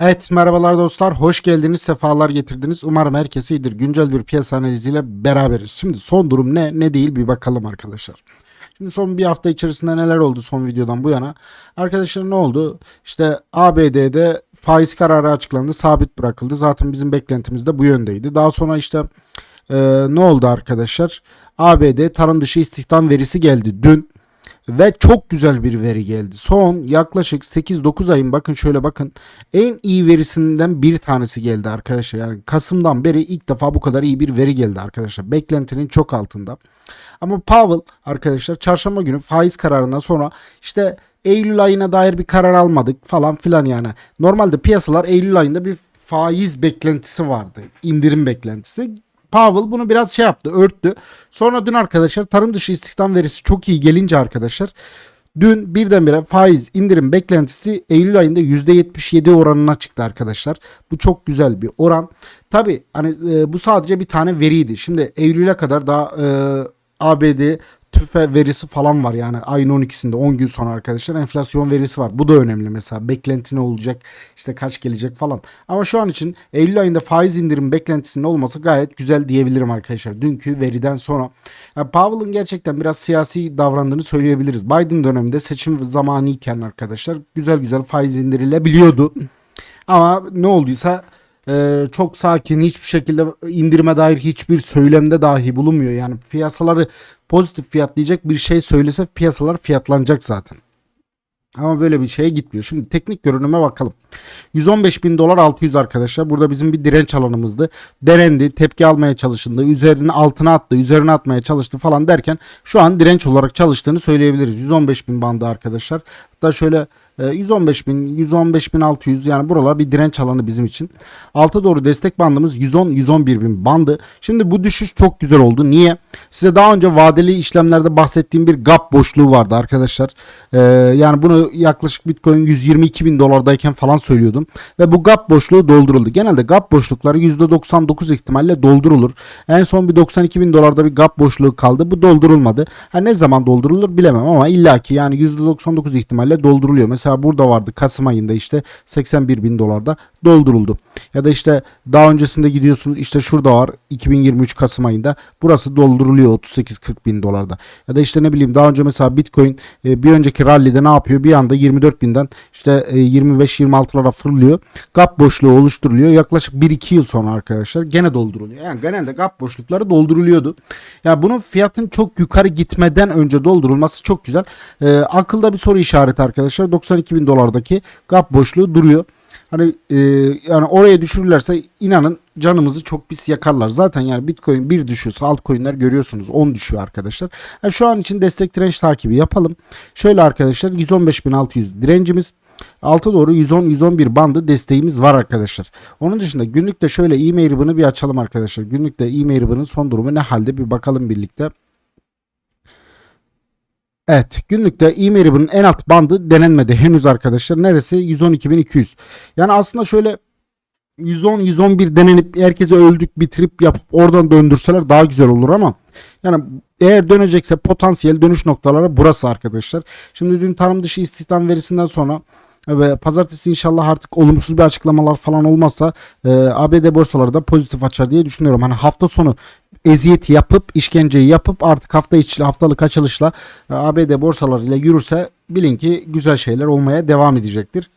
Evet merhabalar dostlar. Hoş geldiniz sefalar getirdiniz. Umarım herkes iyidir. Güncel bir piyasa analiziyle beraberiz. Şimdi son durum ne ne değil bir bakalım arkadaşlar. Şimdi son bir hafta içerisinde neler oldu son videodan bu yana? Arkadaşlar ne oldu? İşte ABD'de faiz kararı açıklandı sabit bırakıldı. Zaten bizim beklentimiz de bu yöndeydi. Daha sonra işte e, ne oldu arkadaşlar? ABD tarım dışı istihdam verisi geldi dün ve çok güzel bir veri geldi. Son yaklaşık 8-9 ayın bakın şöyle bakın en iyi verisinden bir tanesi geldi arkadaşlar. Yani Kasım'dan beri ilk defa bu kadar iyi bir veri geldi arkadaşlar. Beklentinin çok altında. Ama Powell arkadaşlar çarşamba günü faiz kararından sonra işte Eylül ayına dair bir karar almadık falan filan yani. Normalde piyasalar Eylül ayında bir faiz beklentisi vardı. indirim beklentisi. Powell bunu biraz şey yaptı, örttü. Sonra dün arkadaşlar tarım dışı istihdam verisi çok iyi gelince arkadaşlar dün birdenbire faiz indirim beklentisi Eylül ayında %77 oranına çıktı arkadaşlar. Bu çok güzel bir oran. Tabi hani e, bu sadece bir tane veriydi. Şimdi Eylül'e kadar daha e, ABD tüfe verisi falan var yani ayın 12'sinde 10 gün sonra arkadaşlar enflasyon verisi var. Bu da önemli mesela beklenti ne olacak işte kaç gelecek falan. Ama şu an için Eylül ayında faiz indirim beklentisinin olması gayet güzel diyebilirim arkadaşlar. Dünkü veriden sonra yani Powell'ın gerçekten biraz siyasi davrandığını söyleyebiliriz. Biden döneminde seçim zamanı iken arkadaşlar güzel güzel faiz indirilebiliyordu. Ama ne olduysa e, çok sakin hiçbir şekilde indirime dair hiçbir söylemde dahi bulunmuyor. Yani piyasaları pozitif fiyatlayacak bir şey söylese piyasalar fiyatlanacak zaten. Ama böyle bir şeye gitmiyor. Şimdi teknik görünüme bakalım. 115 bin dolar 600 arkadaşlar. Burada bizim bir direnç alanımızdı. Denendi, tepki almaya çalışıldı. Üzerine altına attı, üzerine atmaya çalıştı falan derken şu an direnç olarak çalıştığını söyleyebiliriz. 115 bin bandı arkadaşlar. Hatta şöyle 115 e, bin, 115 bin 600 yani buralar bir direnç alanı bizim için. Alta doğru destek bandımız 110-111 bin bandı. Şimdi bu düşüş çok güzel oldu. Niye? Size daha önce vadeli işlemlerde bahsettiğim bir gap boşluğu vardı arkadaşlar. Ee, yani bunu yaklaşık Bitcoin 122 bin dolardayken falan söylüyordum. Ve bu gap boşluğu dolduruldu. Genelde gap boşlukları %99 ihtimalle doldurulur. En son bir 92 bin dolarda bir gap boşluğu kaldı. Bu doldurulmadı. Ha, ne zaman doldurulur bilemem ama illaki yani %99 ihtimalle dolduruluyor. Mesela burada vardı Kasım ayında işte 81 bin dolarda dolduruldu. Ya da işte daha öncesinde gidiyorsunuz işte şurada var 2023 Kasım ayında burası dolduruluyor 38-40 bin dolarda. Ya da işte ne bileyim daha önce mesela Bitcoin e, bir önceki rallide ne yapıyor? Bir anda 24 binden işte e, 25-26'lara fırlıyor. Gap boşluğu oluşturuluyor. Yaklaşık 1-2 yıl sonra arkadaşlar gene dolduruluyor. Yani genelde gap boşlukları dolduruluyordu. Ya yani bunun fiyatın çok yukarı gitmeden önce doldurulması çok güzel. E, akılda bir soru işareti arkadaşlar. 92 bin dolardaki gap boşluğu duruyor. Hani e, yani oraya düşürürlerse inanın canımızı çok pis yakarlar. Zaten yani Bitcoin bir düşüyorsa altcoin'ler görüyorsunuz 10 düşüyor arkadaşlar. Yani şu an için destek direnç takibi yapalım. Şöyle arkadaşlar 115.600 direncimiz. Alta doğru 110-111 bandı desteğimiz var arkadaşlar. Onun dışında günlükte şöyle e-mail bir açalım arkadaşlar. Günlükte e-mail son durumu ne halde bir bakalım birlikte. Evet günlükte e-mail'in en alt bandı denenmedi henüz arkadaşlar. Neresi? 112.200. Yani aslında şöyle 110-111 denenip herkese öldük bitirip yapıp oradan döndürseler daha güzel olur ama yani eğer dönecekse potansiyel dönüş noktaları burası arkadaşlar. Şimdi dün tarım dışı istihdam verisinden sonra ve pazartesi inşallah artık olumsuz bir açıklamalar falan olmazsa e, ABD borsaları da pozitif açar diye düşünüyorum. Hani hafta sonu eziyet yapıp işkenceyi yapıp artık hafta içi haftalık açılışla e, ABD borsalarıyla yürürse bilin ki güzel şeyler olmaya devam edecektir.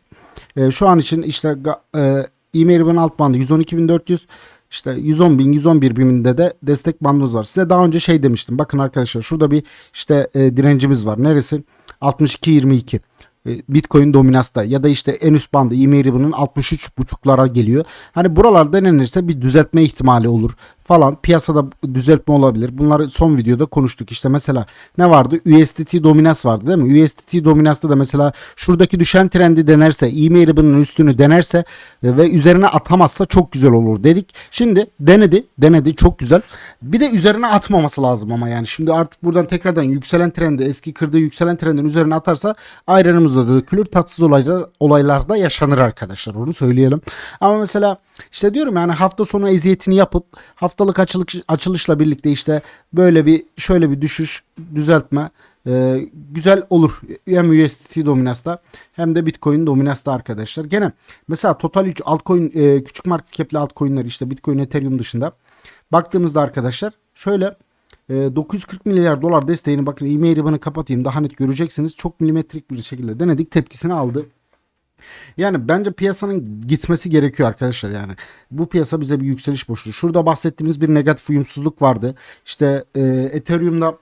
E, şu an için işte e, e-mail'imin alt bandı 112.400 işte 110 bin 111 bininde de destek bandımız var. Size daha önce şey demiştim. Bakın arkadaşlar şurada bir işte e, direncimiz var. Neresi? 62.22. E, Bitcoin dominasta ya da işte en üst bandı e-mail bunun 63.5'lara geliyor. Hani buralar denenirse bir düzeltme ihtimali olur falan piyasada düzeltme olabilir. Bunları son videoda konuştuk. İşte mesela ne vardı? USDT dominans vardı değil mi? USDT dominansta da mesela şuradaki düşen trendi denerse, e-mail bunun üstünü denerse e, ve üzerine atamazsa çok güzel olur dedik. Şimdi denedi, denedi çok güzel. Bir de üzerine atmaması lazım ama yani şimdi artık buradan tekrardan yükselen trendi, eski kırdığı yükselen trendin üzerine atarsa ayranımızda dökülür. Tatsız olaylar olaylarda yaşanır arkadaşlar. Onu söyleyelim. Ama mesela işte diyorum yani hafta sonu eziyetini yapıp haftalık açılış, açılışla birlikte işte böyle bir şöyle bir düşüş düzeltme e, güzel olur. Hem USDT dominansta hem de Bitcoin dominansta arkadaşlar. Gene mesela Total 3 altcoin e, küçük market cap'li altcoin'ler işte Bitcoin Ethereum dışında baktığımızda arkadaşlar şöyle e, 940 milyar dolar desteğini bakın e-mail kapatayım daha net göreceksiniz. Çok milimetrik bir şekilde denedik tepkisini aldı. Yani bence piyasanın gitmesi gerekiyor arkadaşlar yani. Bu piyasa bize bir yükseliş boşluğu. Şurada bahsettiğimiz bir negatif uyumsuzluk vardı. İşte e, Ethereum'da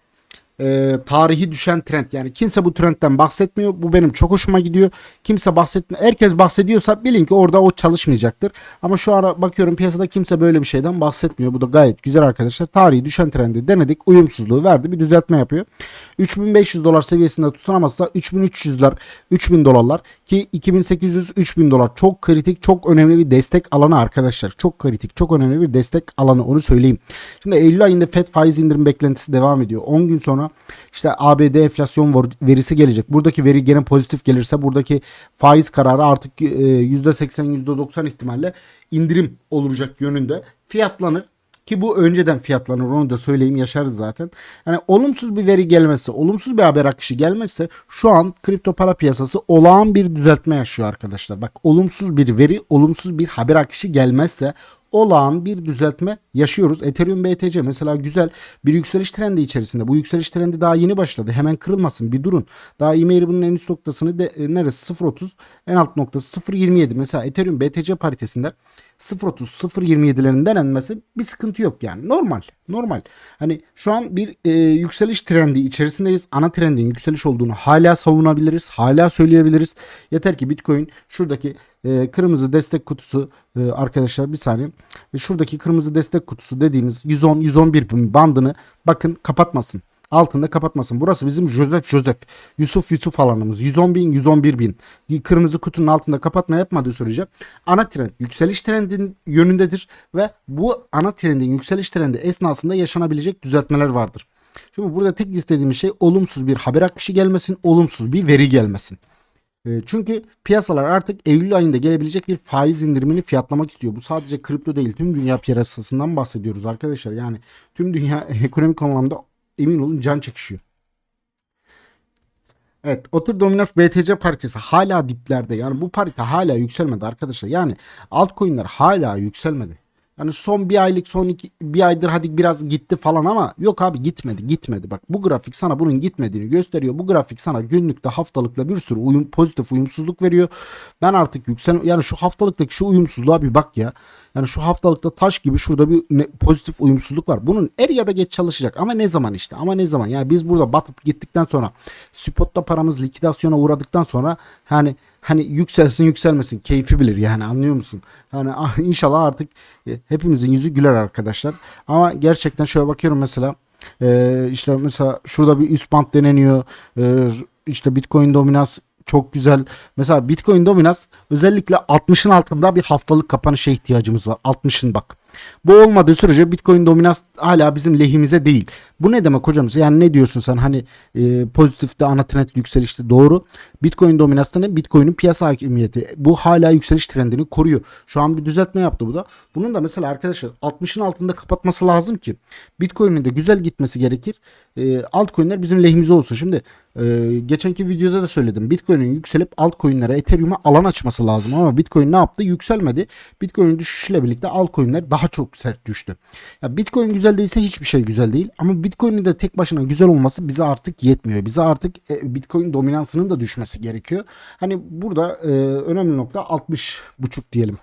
e, tarihi düşen trend yani kimse bu trendten bahsetmiyor. Bu benim çok hoşuma gidiyor. Kimse bahsetmiyor. Herkes bahsediyorsa bilin ki orada o çalışmayacaktır. Ama şu ara bakıyorum piyasada kimse böyle bir şeyden bahsetmiyor. Bu da gayet güzel arkadaşlar. Tarihi düşen trendi denedik. Uyumsuzluğu verdi. Bir düzeltme yapıyor. 3500 dolar seviyesinde tutunamazsa 3300'ler 3000 dolarlar ki 2800 3000 dolar çok kritik çok önemli bir destek alanı arkadaşlar. Çok kritik çok önemli bir destek alanı onu söyleyeyim. Şimdi Eylül ayında FED faiz indirim beklentisi devam ediyor. 10 gün sonra işte ABD enflasyon verisi gelecek. Buradaki veri gene pozitif gelirse buradaki faiz kararı artık e, %80 %90 ihtimalle indirim olacak yönünde fiyatlanır. Ki bu önceden fiyatlanır onu da söyleyeyim yaşarız zaten. Yani olumsuz bir veri gelmezse, olumsuz bir haber akışı gelmezse şu an kripto para piyasası olağan bir düzeltme yaşıyor arkadaşlar. Bak olumsuz bir veri, olumsuz bir haber akışı gelmezse olağan bir düzeltme yaşıyoruz. Ethereum BTC mesela güzel bir yükseliş trendi içerisinde. Bu yükseliş trendi daha yeni başladı. Hemen kırılmasın bir durun. Daha e-mail bunun en üst noktasını de, e, neresi 0.30 en alt noktası 0.27. Mesela Ethereum BTC paritesinde 0.30 0.27'lerin denenmesi bir sıkıntı yok yani. Normal. Normal. Hani şu an bir e, yükseliş trendi içerisindeyiz. Ana trendin yükseliş olduğunu hala savunabiliriz. Hala söyleyebiliriz. Yeter ki Bitcoin şuradaki e, kırmızı destek kutusu e, arkadaşlar bir saniye. E, şuradaki kırmızı destek kutusu dediğimiz 110 111 bandını bakın kapatmasın. Altında kapatmasın. Burası bizim Joseph Joseph. Yusuf Yusuf alanımız. 110 bin 111 bin. Kırmızı kutunun altında kapatma yapmadığı sürece ana trend yükseliş trendin yönündedir ve bu ana trendin yükseliş trendi esnasında yaşanabilecek düzeltmeler vardır. Şimdi burada tek istediğimiz şey olumsuz bir haber akışı gelmesin, olumsuz bir veri gelmesin. E, Çünkü piyasalar artık Eylül ayında gelebilecek bir faiz indirimini fiyatlamak istiyor. Bu sadece kripto değil tüm dünya piyasasından bahsediyoruz arkadaşlar. Yani tüm dünya ekonomik anlamda emin olun can çekişiyor. Evet Otur Dominans BTC paritesi hala diplerde. Yani bu parite hala yükselmedi arkadaşlar. Yani altcoin'ler hala yükselmedi. Yani son bir aylık son iki, bir aydır hadi biraz gitti falan ama yok abi gitmedi gitmedi. Bak bu grafik sana bunun gitmediğini gösteriyor. Bu grafik sana günlükte haftalıkla bir sürü uyum pozitif uyumsuzluk veriyor. Ben artık yüksel yani şu haftalıktaki şu uyumsuzluğa bir bak ya. Yani şu haftalıkta taş gibi şurada bir ne- pozitif uyumsuzluk var. Bunun er ya da geç çalışacak ama ne zaman işte ama ne zaman yani biz burada batıp gittikten sonra spotta paramız likidasyona uğradıktan sonra hani hani yükselsin yükselmesin keyfi bilir yani anlıyor musun? Yani ah, inşallah artık e, hepimizin yüzü güler arkadaşlar. Ama gerçekten şöyle bakıyorum mesela e, işte mesela şurada bir üst band deneniyor. E, işte Bitcoin dominans çok güzel. Mesela Bitcoin dominans özellikle 60'ın altında bir haftalık kapanışa ihtiyacımız var. 60'ın bak. Bu olmadığı sürece Bitcoin dominans hala bizim lehimize değil. Bu ne demek hocam? Yani ne diyorsun sen? Hani e, pozitifte ana trend yükselişte doğru. Bitcoin dominansta ne? Bitcoin'in piyasa hakimiyeti. Bu hala yükseliş trendini koruyor. Şu an bir düzeltme yaptı bu da. Bunun da mesela arkadaşlar 60'ın altında kapatması lazım ki Bitcoin'in de güzel gitmesi gerekir. E, altcoin'ler bizim lehimize olsun. Şimdi e, geçenki videoda da söyledim. Bitcoin'in yükselip altcoin'lere Ethereum'a alan açması lazım ama Bitcoin ne yaptı? Yükselmedi. Bitcoin'in düşüşüyle birlikte altcoin'ler daha çok sert düştü. Ya Bitcoin güzel değilse hiçbir şey güzel değil. Ama Bitcoin'in de tek başına güzel olması bize artık yetmiyor. Bize artık e, Bitcoin dominansının da düşmesi gerekiyor. Hani burada e, önemli nokta 60 buçuk diyelim.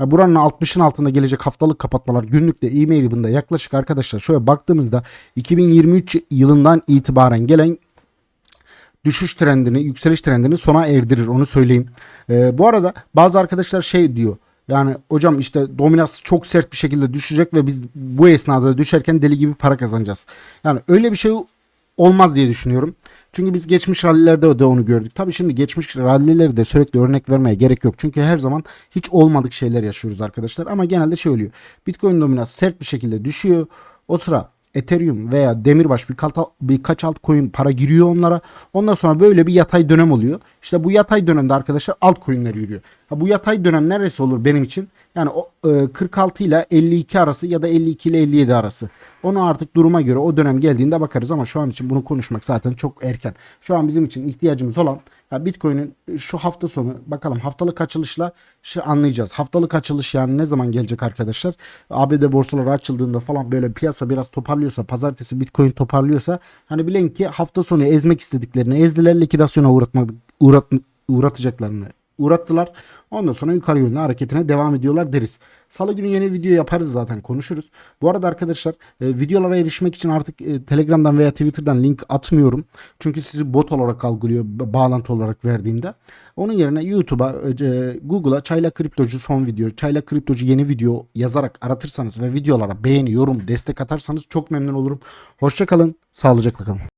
Ya buranın 60'ın altında gelecek haftalık kapatmalar günlükte e-mail ribbon'da yaklaşık arkadaşlar şöyle baktığımızda 2023 yılından itibaren gelen düşüş trendini, yükseliş trendini sona erdirir onu söyleyeyim. Ee, bu arada bazı arkadaşlar şey diyor. Yani hocam işte dominans çok sert bir şekilde düşecek ve biz bu esnada düşerken deli gibi para kazanacağız. Yani öyle bir şey olmaz diye düşünüyorum. Çünkü biz geçmiş rallilerde de onu gördük. Tabii şimdi geçmiş rallileri de sürekli örnek vermeye gerek yok. Çünkü her zaman hiç olmadık şeyler yaşıyoruz arkadaşlar. Ama genelde şey oluyor. Bitcoin dominans sert bir şekilde düşüyor. O sıra Ethereum veya Demirbaş birkaç, birkaç altcoin para giriyor onlara. Ondan sonra böyle bir yatay dönem oluyor. İşte bu yatay dönemde arkadaşlar altcoin'ler yürüyor. Ha, bu yatay dönem neresi olur benim için? Yani o, e, 46 ile 52 arası ya da 52 ile 57 arası. Onu artık duruma göre o dönem geldiğinde bakarız ama şu an için bunu konuşmak zaten çok erken. Şu an bizim için ihtiyacımız olan ya Bitcoin'in şu hafta sonu bakalım haftalık açılışla şu anlayacağız. Haftalık açılış yani ne zaman gelecek arkadaşlar? ABD borsaları açıldığında falan böyle piyasa biraz toparlıyorsa, pazartesi Bitcoin toparlıyorsa hani bilin ki hafta sonu ezmek istediklerini ezdiler likidasyona uğratmak uğrat, uğratacaklarını uğrattılar. Ondan sonra yukarı yönlü hareketine devam ediyorlar deriz. Salı günü yeni video yaparız zaten konuşuruz. Bu arada arkadaşlar e, videolara erişmek için artık e, Telegram'dan veya Twitter'dan link atmıyorum. Çünkü sizi bot olarak algılıyor ba- bağlantı olarak verdiğimde. Onun yerine YouTube'a, e, Google'a Çayla Kriptocu son video, Çayla Kriptocu yeni video yazarak aratırsanız ve videolara beğeni, yorum, destek atarsanız çok memnun olurum. Hoşça kalın, sağlıcakla kalın.